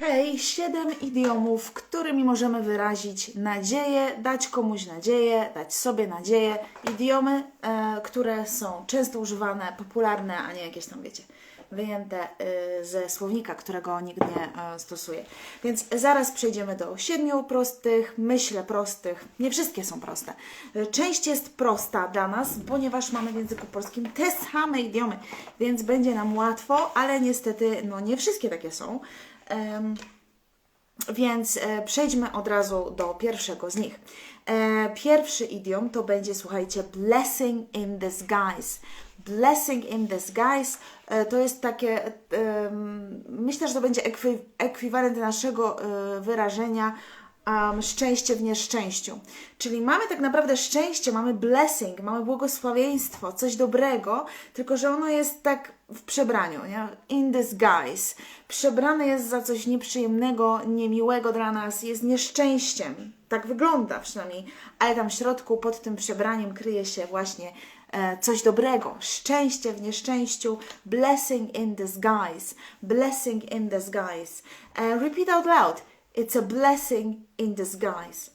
Hej, siedem idiomów, którymi możemy wyrazić nadzieję, dać komuś nadzieję, dać sobie nadzieję. Idiomy, e, które są często używane, popularne, a nie jakieś tam, wiecie, wyjęte e, ze słownika, którego nikt nie e, stosuje. Więc zaraz przejdziemy do siedmiu prostych, myślę prostych. Nie wszystkie są proste. E, Część jest prosta dla nas, ponieważ mamy w języku polskim te same idiomy, więc będzie nam łatwo, ale niestety, no nie wszystkie takie są. Więc e, przejdźmy od razu do pierwszego z nich. E, pierwszy idiom to będzie, słuchajcie, blessing in disguise. Blessing in disguise e, to jest takie, myślę, że to będzie ekwi ekwiwalent naszego wyrażenia um, szczęście w nieszczęściu. Czyli mamy tak naprawdę szczęście, mamy blessing, mamy błogosławieństwo, coś dobrego, tylko że ono jest tak w przebraniu, nie? in disguise. Przebrane jest za coś nieprzyjemnego, niemiłego dla nas, jest nieszczęściem. Tak wygląda przynajmniej, ale tam w środku pod tym przebraniem kryje się właśnie e, coś dobrego. Szczęście w nieszczęściu, blessing in disguise, blessing in disguise. E, repeat out loud. It's a blessing in disguise.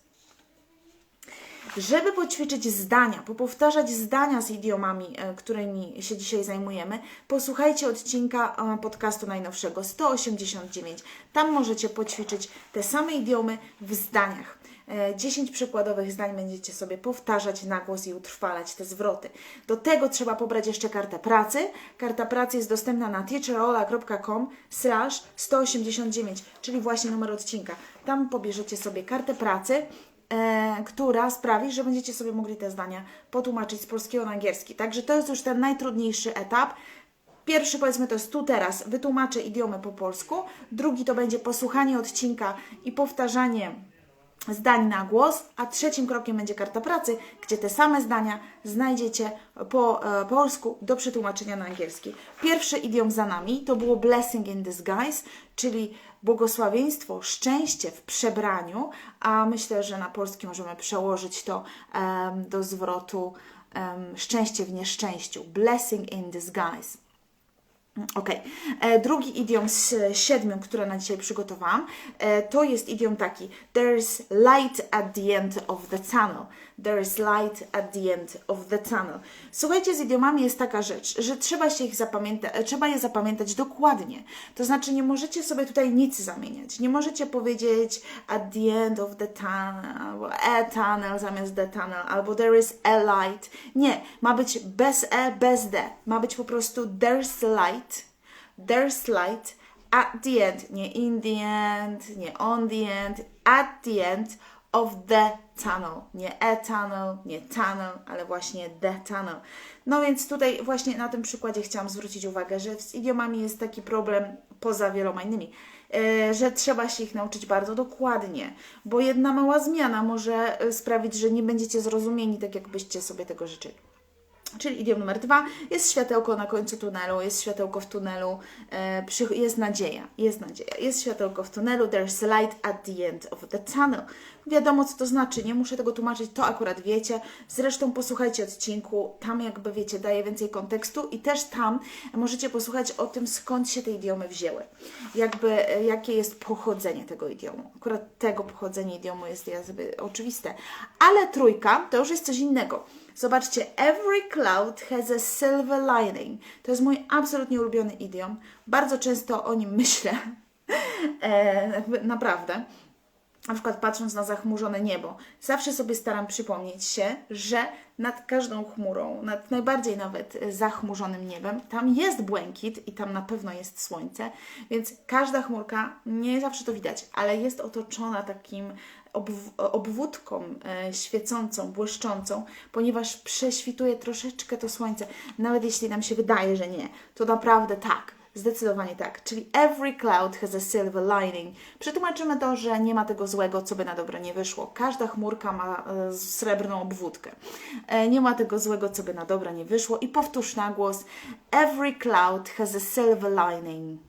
Żeby poćwiczyć zdania, popowtarzać zdania z idiomami, e, którymi się dzisiaj zajmujemy, posłuchajcie odcinka e, podcastu najnowszego 189. Tam możecie poćwiczyć te same idiomy w zdaniach. E, 10 przykładowych zdań będziecie sobie powtarzać na głos i utrwalać te zwroty. Do tego trzeba pobrać jeszcze kartę pracy. Karta pracy jest dostępna na teacherola.com slash 189, czyli właśnie numer odcinka. Tam pobierzecie sobie kartę pracy, e, która sprawi, że będziecie sobie mogli te zdania potłumaczyć z polskiego na angielski. Także to jest już ten najtrudniejszy etap. Pierwszy powiedzmy to jest tu teraz, wytłumaczę idiomy po polsku. Drugi to będzie posłuchanie odcinka i powtarzanie zdań na głos, a trzecim krokiem będzie karta pracy, gdzie te same zdania znajdziecie po e, polsku do przetłumaczenia na angielski. Pierwszy idiom za nami to było blessing in disguise, czyli błogosławieństwo, szczęście w przebraniu, a myślę, że na polski możemy przełożyć to do zwrotu szczęście w nieszczęściu. Blessing in disguise. Ok. E, drugi idiom z siedmiu, które na dzisiaj przygotowałam, e, to jest idiom taki. There's light at the end of the tunnel. There's light at the end of the tunnel. Słuchajcie, z idiomami jest taka rzecz, że trzeba się ich zapamiętać, trzeba je zapamiętać dokładnie. To znaczy, nie możecie sobie tutaj nic zamieniać. Nie możecie powiedzieć at the end of the tunnel, albo a tunnel zamiast the tunnel, albo there is a light. Nie, ma być bez e, bez d. Ma być po prostu there's light there's light at the end, nie in the end, nie on the end, at the end of the tunnel. Nie a tunnel, nie tunnel, ale właśnie the tunnel. No więc tutaj właśnie na tym przykładzie chciałam zwrócić uwagę, że z idiomami jest taki problem poza wieloma innymi, e, że trzeba się ich nauczyć bardzo dokładnie, bo jedna mała zmiana może e, sprawić, że nie będziecie zrozumieni tak, jakbyście sobie tego życzyli. Czyli idiom numer dwa jest światełko na końcu tunelu, jest światełko w tunelu, e, jest nadzieja, jest nadzieja, jest światełko w tunelu, there's light at the end of the tunnel. Wiadomo, co to znaczy, nie muszę tego tłumaczyć, to akurat wiecie. Zresztą posłuchajcie odcinku, tam jakby wiecie, daje więcej kontekstu i też tam możecie posłuchać o tym, skąd się te idiomy wzięły. Jakby, e, jakie jest pochodzenie tego idiomu. Akurat tego pochodzenie idiomu jest jakby oczywiste. Ale trójka to już jest coś innego. Zobaczcie, every cloud has a silver lining. To jest mój absolutnie ulubiony idiom. Bardzo często o nim myślę. e, naprawdę. Na przykład patrząc na zachmurzone niebo, zawsze sobie staram przypomnieć się, że nad każdą chmurą, nad najbardziej nawet zachmurzonym niebem, tam jest błękit i tam na pewno jest słońce, więc każda chmurka, nie zawsze to widać, ale jest otoczona takim obw- obwódką e, świecącą, błyszczącą, ponieważ prześwituje troszeczkę to słońce. Nawet jeśli nam się wydaje, że nie, to naprawdę tak. Zdecydowanie tak. Czyli every cloud has a silver lining. Przetłumaczymy to, że nie ma tego złego, co by na dobre nie wyszło. Każda chmurka ma e, srebrną obwódkę. E, nie ma tego złego, co by na dobre nie wyszło. I powtórz na głos. Every cloud has a silver lining.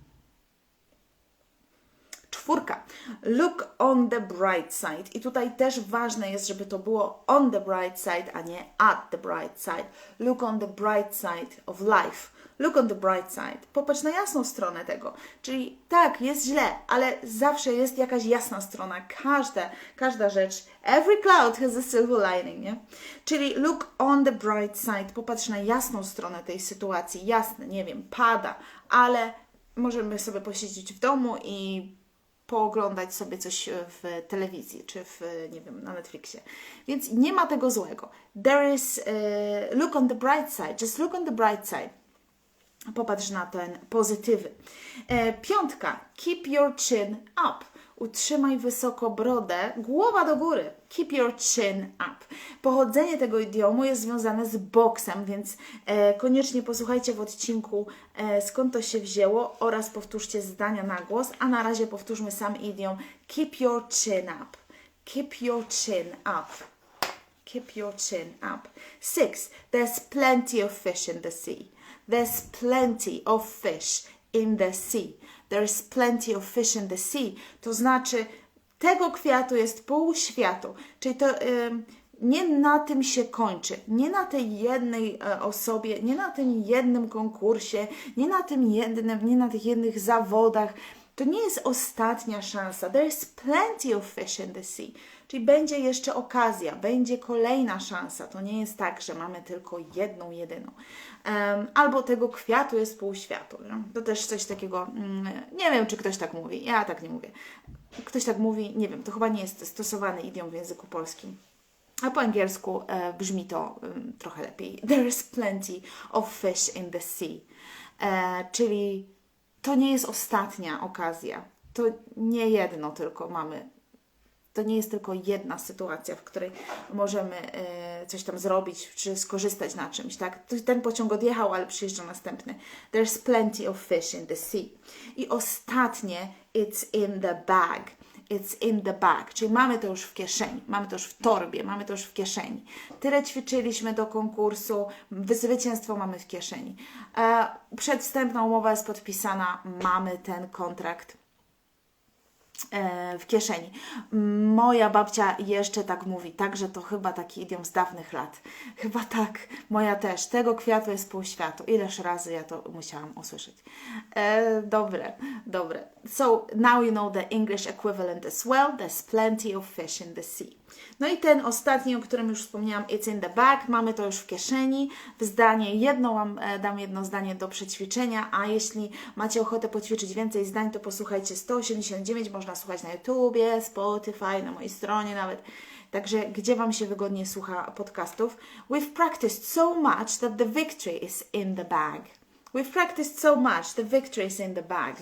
Look on the bright side. I tutaj też ważne jest, żeby to było on the bright side, a nie at the bright side. Look on the bright side of life. Look on the bright side. Popatrz na jasną stronę tego. Czyli tak, jest źle, ale zawsze jest jakaś jasna strona. Każda, każda rzecz. Every cloud has a silver lining, nie? Czyli look on the bright side. Popatrz na jasną stronę tej sytuacji. Jasne, nie wiem, pada, ale możemy sobie posiedzieć w domu i pooglądać sobie coś w telewizji, czy w, nie wiem, na Netflixie. Więc nie ma tego złego. There is, uh, look on the bright side. Just look on the bright side. Popatrz na ten pozytywy. E, piątka. Keep your chin up. Utrzymaj wysoko brodę, głowa do góry. Keep your chin up. Pochodzenie tego idiomu jest związane z boksem, więc e, koniecznie posłuchajcie w odcinku e, skąd to się wzięło oraz powtórzcie zdania na głos, a na razie powtórzmy sam idiom keep your chin up. Keep your chin up. Keep your chin up. Six. There's plenty of fish in the sea. There's plenty of fish in the sea. There's plenty of fish in the sea. To znaczy, tego kwiatu jest pół światu. Czyli to nie na tym się kończy. Nie na tej jednej e, osobie, nie na tym jednym konkursie, nie na tym jednym, nie na tych jednych zawodach. To nie jest ostatnia szansa. There's plenty of fish in the sea. Czyli będzie jeszcze okazja, będzie kolejna szansa. To nie jest tak, że mamy tylko jedną, jedyną. Albo tego kwiatu jest pół światu. No? To też coś takiego, mm, nie wiem, czy ktoś tak mówi. Ja tak nie mówię. Ktoś tak mówi, nie wiem, to chyba nie jest stosowany idiom w języku polskim. A po angielsku e, brzmi to trochę lepiej. There is plenty of fish in the sea. E, czyli to nie jest ostatnia okazja. To nie jedno tylko mamy to nie jest tylko jedna sytuacja, w której możemy e, coś tam zrobić, czy skorzystać na czymś, tak? Ten pociąg odjechał, ale przyjeżdża następny. There's plenty of fish in the sea. I ostatnie, it's in the bag. It's in the bag, czyli mamy to już w kieszeni, mamy to już w torbie, mamy to już w kieszeni. Tyle ćwiczyliśmy do konkursu, zwycięstwo mamy w kieszeni. E, przedwstępna umowa jest podpisana, mamy ten kontrakt w kieszeni. Moja babcia jeszcze tak mówi, także to chyba taki idiom z dawnych lat. Chyba tak, moja też. Tego kwiatu jest pół światu. Ileż razy ja to musiałam usłyszeć. E, dobre, dobre. So now you know the English equivalent as well. There's plenty of fish in the sea. No i ten ostatni, o którym już wspomniałam, it's in the bag, mamy to już w kieszeni. W zdanie jedno mam, e, dam jedno zdanie do przećwiczenia, a jeśli macie ochotę poćwiczyć więcej zdań, to posłuchajcie 189, można słuchać na YouTubie, Spotify, na mojej stronie nawet. Także gdzie Wam się wygodnie słucha podcastów? We've practiced so much that the victory is in the bag. We've practiced so much, the victory is in the bag.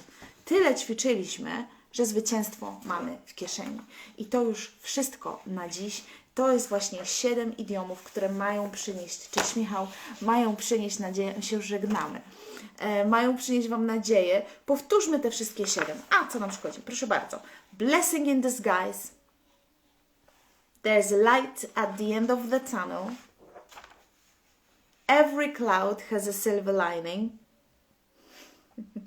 Tyle ćwiczyliśmy, że zwycięstwo mamy w kieszeni. I to już wszystko na dziś. To jest właśnie siedem idiomów, które mają przynieść, cześć Michał, mają przynieść nadzieję, się żegnamy, e, mają przynieść Wam nadzieję. Powtórzmy te wszystkie siedem. A, co nam szkodzi? Proszę bardzo. Blessing in disguise. There's light at the end of the tunnel. Every cloud has a silver lining.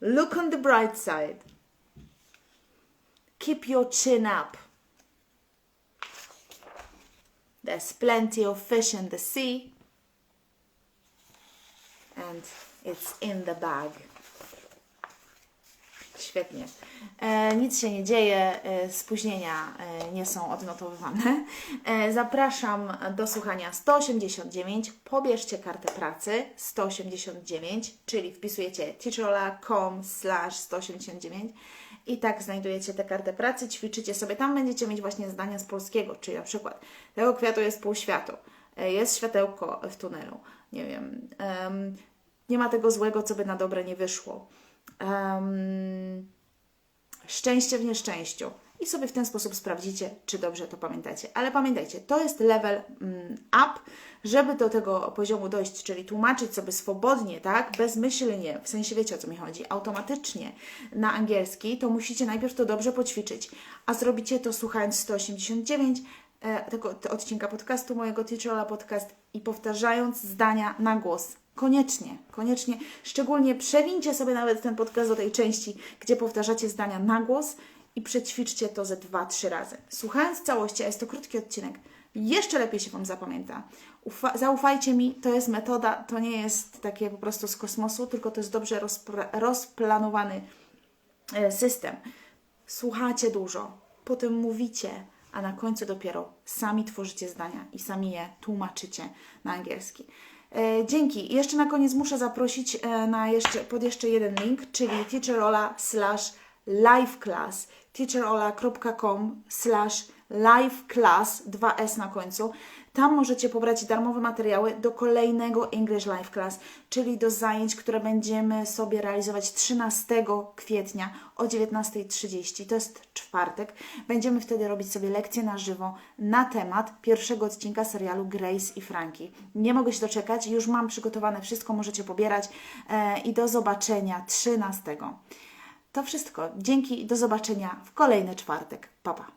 Look on the bright side. Keep your chin up. There's plenty of fish in the sea. And it's in the bag. Świetnie. E, nic się nie dzieje, e, spóźnienia e, nie są odnotowywane. E, zapraszam do słuchania 189. Pobierzcie kartę pracy 189, czyli wpisujecie teacherola.com slash 189 i tak znajdujecie tę kartę pracy, ćwiczycie sobie. Tam będziecie mieć właśnie zdania z polskiego, czyli na przykład tego kwiatu jest pół światu, e, jest światełko w tunelu, nie wiem, nie ma tego złego, co by na dobre nie wyszło. Um, szczęście w nieszczęściu i sobie w ten sposób sprawdzicie, czy dobrze to pamiętacie. Ale pamiętajcie, to jest level mm, up, żeby do tego poziomu dojść, czyli tłumaczyć sobie swobodnie, tak, bezmyślnie, w sensie wiecie o co mi chodzi, automatycznie na angielski, to musicie najpierw to dobrze poćwiczyć, a zrobicie to słuchając 189 e, tego, odcinka podcastu, mojego Teacherala podcast i powtarzając zdania na głos. Koniecznie, koniecznie. Szczególnie przewincie sobie nawet ten podcast do tej części, gdzie powtarzacie zdania na głos i przećwiczcie to ze 2-3 razy. Słuchając całości, a jest to krótki odcinek, jeszcze lepiej się Wam zapamięta. Ufa- zaufajcie mi, to jest metoda, to nie jest takie po prostu z kosmosu, tylko to jest dobrze rozplanowany e, system. Słuchacie dużo, potem mówicie, a na końcu dopiero sami tworzycie zdania i sami je tłumaczycie na angielski. E, dzięki. Jeszcze na koniec muszę zaprosić e, na jeszcze, pod jeszcze jeden link, czyli teacherola slash liveclass teacherola.com slash liveclass 2s na końcu. Tam możecie pobrać darmowe materiały do kolejnego English Live Class, czyli do zajęć, które będziemy sobie realizować 13 kwietnia o 19.30. To jest czwartek. Będziemy wtedy robić sobie lekcje na żywo na temat pierwszego odcinka serialu Grace i Frankie. Nie mogę się doczekać, już mam przygotowane wszystko, możecie pobierać e, i do zobaczenia 13. To wszystko. Dzięki i do zobaczenia w kolejny czwartek. Pa, pa.